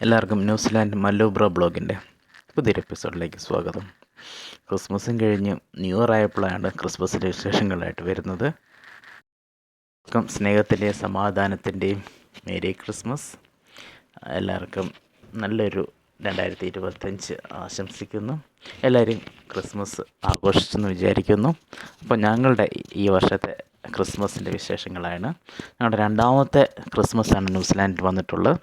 എല്ലാവർക്കും ന്യൂസിലാൻഡ് മല്ലൂബ്ര ബ്ലോഗിന്റെ പുതിയൊരു എപ്പിസോഡിലേക്ക് സ്വാഗതം. ക്രിസ്മസും കഴിഞ്ഞ് ന്യൂ ഇയർ ആയപ്പോഴാണ് ക്രിസ്മസിന്റെ വിശേഷങ്ങളായിട്ട് വരുന്നത്. സ്നേഹത്തിന്റെയും സമാധാനത്തിന്റെയും മേരി ക്രിസ്മസ്. എല്ലാവർക്കും നല്ലൊരു രണ്ടായിരത്തി ഇരുപത്തഞ്ച് ആശംസിക്കുന്നു. എല്ലാവരും ക്രിസ്മസ് ആഘോഷിച്ചെന്ന് വിചാരിക്കുന്നു. അപ്പോൾ ഞങ്ങളുടെ ഈ വർഷത്തെ ക്രിസ്മസിന്റെ വിശേഷങ്ങളാണ്. ഞങ്ങളുടെ രണ്ടാമത്തെ ക്രിസ്മസാണ് ന്യൂസിലാൻഡിൽ വന്നിട്ടുള്ളത്.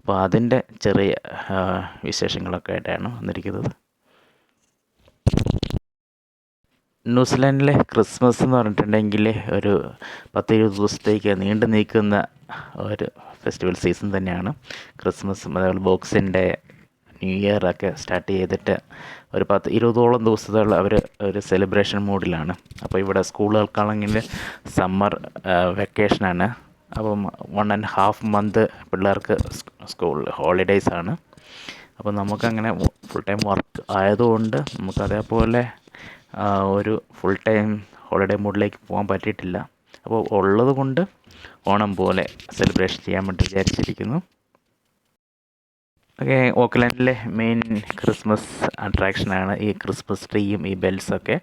അപ്പോൾ അതിന്റെ ചെറിയ വിശേഷങ്ങളൊക്കെ ആയിട്ടാണ് വന്നിരിക്കുന്നത്. ന്യൂസിലാൻഡിലെ ക്രിസ്മസ് എന്ന് പറഞ്ഞിട്ടുണ്ടെങ്കിൽ ഒരു പത്ത് ഇരുപത് ദിവസത്തേക്ക് നീണ്ടു നിൽക്കുന്ന ഒരു ഫെസ്റ്റിവൽ സീസൺ തന്നെയാണ്. ക്രിസ്മസ് അതേപോലെ ബോക്സിന്റെ ന്യൂ ഇയർ ഒക്കെ സ്റ്റാർട്ട് ചെയ്തിട്ട് ഒരു പത്ത് ഇരുപതോളം ദിവസത്തോളം അവർ ഒരു സെലിബ്രേഷൻ മൂഡിലാണ്. അപ്പോൾ ഇവിടെ സ്കൂളുകൾക്കാണെങ്കിൽ സമ്മർ വെക്കേഷനാണ്. അപ്പം വൺ ആൻഡ് ഹാഫ് മന്ത് പിള്ളേർക്ക് സ്കൂൾ ഹോളിഡേയ്സ് ആണ്. അപ്പോൾ നമുക്കങ്ങനെ ഫുൾ ടൈം വർക്ക് ആയതുകൊണ്ട് നമുക്ക് അതേപോലെ ഒരു ഫുൾ ടൈം ഹോളിഡേ മൂഡിലേക്ക് പോകാൻ പറ്റിയിട്ടില്ല. അപ്പോൾ ഉള്ളത് കൊണ്ട് ഓണം പോലെ സെലിബ്രേഷൻ ചെയ്യാൻ വേണ്ടി വിചാരിച്ചിരിക്കുന്നു. ഓക്കെ ഓക്ക്ലാൻഡിലെ മെയിൻ ക്രിസ്മസ് അട്രാക്ഷനാണ് ഈ ക്രിസ്മസ് ട്രീയും ഈ ബെൽസൊക്കെ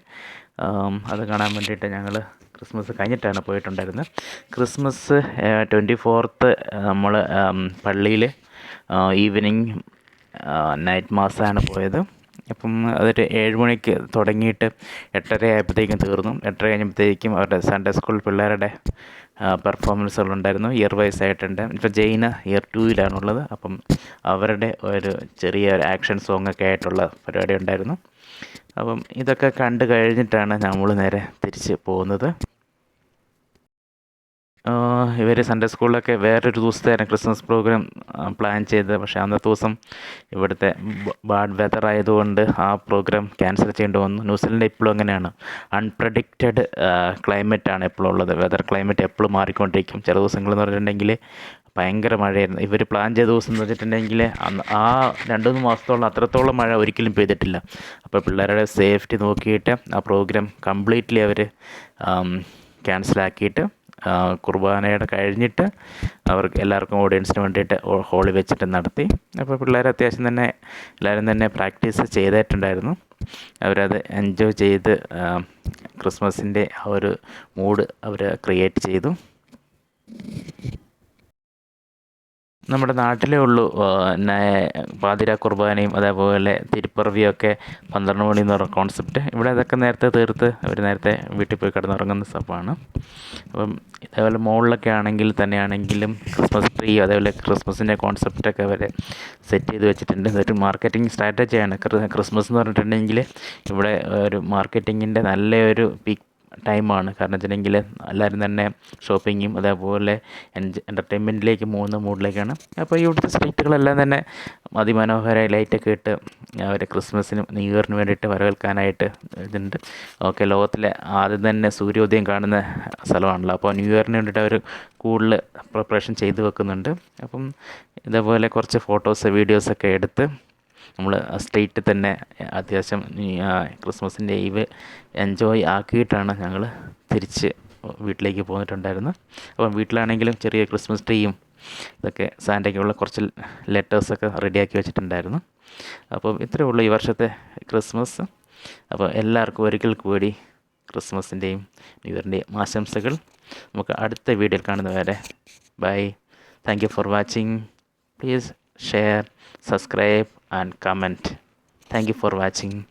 അത് കാണാൻ വേണ്ടിയിട്ട് ഞങ്ങൾ ക്രിസ്മസ് കഴിഞ്ഞിട്ടാണ് പോയിട്ടുണ്ടായിരുന്നത്. ക്രിസ്മസ് ട്വന്റി ഫോർത്ത് നമ്മൾ പള്ളിയിൽ ഈവനിങ് നൈറ്റ് മാസാണ് പോയത്. അപ്പം അതൊരു ഏഴ് മണിക്ക് തുടങ്ങിയിട്ട് എട്ടര ആയപ്പോഴത്തേക്കും തീർന്നു. എട്ടര കഴിഞ്ഞപ്പോഴത്തേക്കും അവരുടെ സൺഡേ സ്കൂൾ പിള്ളേരുടെ പെർഫോമൻസുകളുണ്ടായിരുന്നു ഇയർ വൈസ് ആയിട്ടുണ്ട്. ഇപ്പോൾ ജെയിന ഇയർ ടൂവിലാണുള്ളത് അപ്പം അവരുടെ ഒരു ചെറിയ ഒരു ആക്ഷൻ സോങ് ഒക്കെ ആയിട്ടുള്ള പരിപാടി ഉണ്ടായിരുന്നു. അപ്പം ഇതൊക്കെ കണ്ടു കഴിഞ്ഞിട്ടാണ് നമ്മൾ നേരെ തിരിച്ച് പോകുന്നത്. ഇവർ സൺഡേ സ്കൂളിലൊക്കെ വേറൊരു ദിവസത്തെ ക്രിസ്മസ് പ്രോഗ്രാം പ്ലാൻ ചെയ്തത്. പക്ഷേ അന്നത്തെ ദിവസം ഇവിടുത്തെ ബാഡ് വെതർ ആയതുകൊണ്ട് ആ പ്രോഗ്രാം ക്യാൻസൽ ചെയ്യേണ്ടി വന്നു. ന്യൂസിലൻഡ് ഇപ്പോഴും അങ്ങനെയാണ്. അൺപ്രഡിക്റ്റഡ് ആണ് എപ്പോഴും ഉള്ളത്. വെതർ ക്ലൈമറ്റ് എപ്പോഴും മാറിക്കൊണ്ടിരിക്കും. ചില ദിവസങ്ങൾ എന്ന് പറഞ്ഞിട്ടുണ്ടെങ്കിൽ ഭയങ്കര മഴയായിരുന്നു. ഇവർ പ്ലാൻ ചെയ്ത ദിവസം എന്ന് വെച്ചിട്ടുണ്ടെങ്കിൽ ആ രണ്ട് മൂന്ന് മാസത്തോളം അത്രത്തോളം മഴ ഒരിക്കലും പെയ്തിട്ടില്ല. അപ്പോൾ പിള്ളേരുടെ സേഫ്റ്റി നോക്കിയിട്ട് ആ പ്രോഗ്രാം കംപ്ലീറ്റ്ലി അവർ ക്യാൻസലാക്കിയിട്ട് കുർബാനയുടെ കഴിഞ്ഞിട്ട് അവർക്ക് എല്ലാവർക്കും ഓഡിയൻസിന് വേണ്ടിയിട്ട് ഹോളി വെച്ചിട്ട് നടത്തി. അപ്പോൾ പിള്ളേർ അത്യാവശ്യം തന്നെ എല്ലാവരും തന്നെ പ്രാക്ടീസ് ചെയ്തിട്ടുണ്ടായിരുന്നു. അവരത് എൻജോയ് ചെയ്ത് ക്രിസ്മസിന്റെ ആ ഒരു മൂഡ് അവർ ക്രിയേറ്റ് ചെയ്തു. നമ്മുടെ നാട്ടിലേ ഉള്ളൂ. പാതിര കുർബാനയും അതേപോലെ തിരുപ്പിറവിയൊക്കെ പന്ത്രണ്ട് മണി എന്ന് പറഞ്ഞ കോൺസെപ്റ്റ് ഇവിടെ അതൊക്കെ നേരത്തെ തീർത്ത് അവർ നേരത്തെ വീട്ടിൽ പോയി കിടന്നുറങ്ങുന്ന സംഭവമാണ് അപ്പം ഇതേപോലെ മോളിലൊക്കെ ആണെങ്കിൽ തന്നെയാണെങ്കിലും ക്രിസ്മസ് ട്രീ അതേപോലെ ക്രിസ്മസിന്റെ കോൺസെപ്റ്റൊക്കെ അവർ സെറ്റ് ചെയ്ത് വെച്ചിട്ടുണ്ട്. ഇതൊരു മാർക്കറ്റിംഗ് സ്ട്രാറ്റജിയാണ് ക്രി- ക്രിസ്മസ് എന്ന് പറഞ്ഞിട്ടുണ്ടെങ്കിൽ ഇവിടെ ഒരു മാർക്കറ്റിങ്ങിന്റെ നല്ലൊരു പീക്ക് ടൈമാണ്. കാരണം വെച്ചിട്ടുണ്ടെങ്കിൽ എല്ലാവരും തന്നെ ഷോപ്പിങ്ങും അതേപോലെ എൻജ എന്റർടൈൻമെന്റിലേക്ക് പോകുന്ന മൂഡിലേക്കാണ്. അപ്പോൾ ഇവിടുത്തെ സ്ട്രീറ്റുകളെല്ലാം തന്നെ അതിമനോഹരമായ ലൈറ്റൊക്കെ ഇട്ട് അവർ ക്രിസ്മസിനും ന്യൂ ഇയറിനും വേണ്ടിയിട്ട് വരവേൽക്കാനായിട്ട് ഇതുണ്ട്. ഓക്കെ ലോകത്തിലെ ആദ്യം തന്നെ സൂര്യോദയം കാണുന്ന സ്ഥലമാണല്ലോ. അപ്പോൾ ന്യൂ ഇയറിന് വേണ്ടിയിട്ട് അവർ കൂടുതൽ പ്രിപ്പറേഷൻ ചെയ്ത് വെക്കുന്നുണ്ട്. അപ്പം ഇതേപോലെ കുറച്ച് ഫോട്ടോസ് വീഡിയോസൊക്കെ എടുത്ത് നമ്മൾ സ്ട്രീറ്റിൽ തന്നെ അത്യാവശ്യം ക്രിസ്മസിന്റെ ഈവ് എൻജോയ് ആക്കിയിട്ടാണ് ഞങ്ങൾ തിരിച്ച് വീട്ടിലേക്ക് പോന്നിട്ടുണ്ടായിരുന്നത്. അപ്പം വീട്ടിലാണെങ്കിലും ചെറിയ ക്രിസ്മസ് ട്രീയും ഇതൊക്കെ സാന്റയ്ക്കുള്ള കുറച്ച് ലെറ്റേഴ്സൊക്കെ റെഡിയാക്കി വെച്ചിട്ടുണ്ടായിരുന്നു. അപ്പം ഇത്രയേ ഉള്ളൂ ഈ വർഷത്തെ ക്രിസ്മസ്. അപ്പോൾ എല്ലാവർക്കും ഒരിക്കൽ കൂടി ക്രിസ്മസിന്റെയും ന്യൂ ഇയറിന്റെയും ആശംസകൾ. നമുക്ക് അടുത്ത വീഡിയോയിൽ കാണുന്നവരെ bye thank you for watching please share subscribe and comment. Thank you for watching.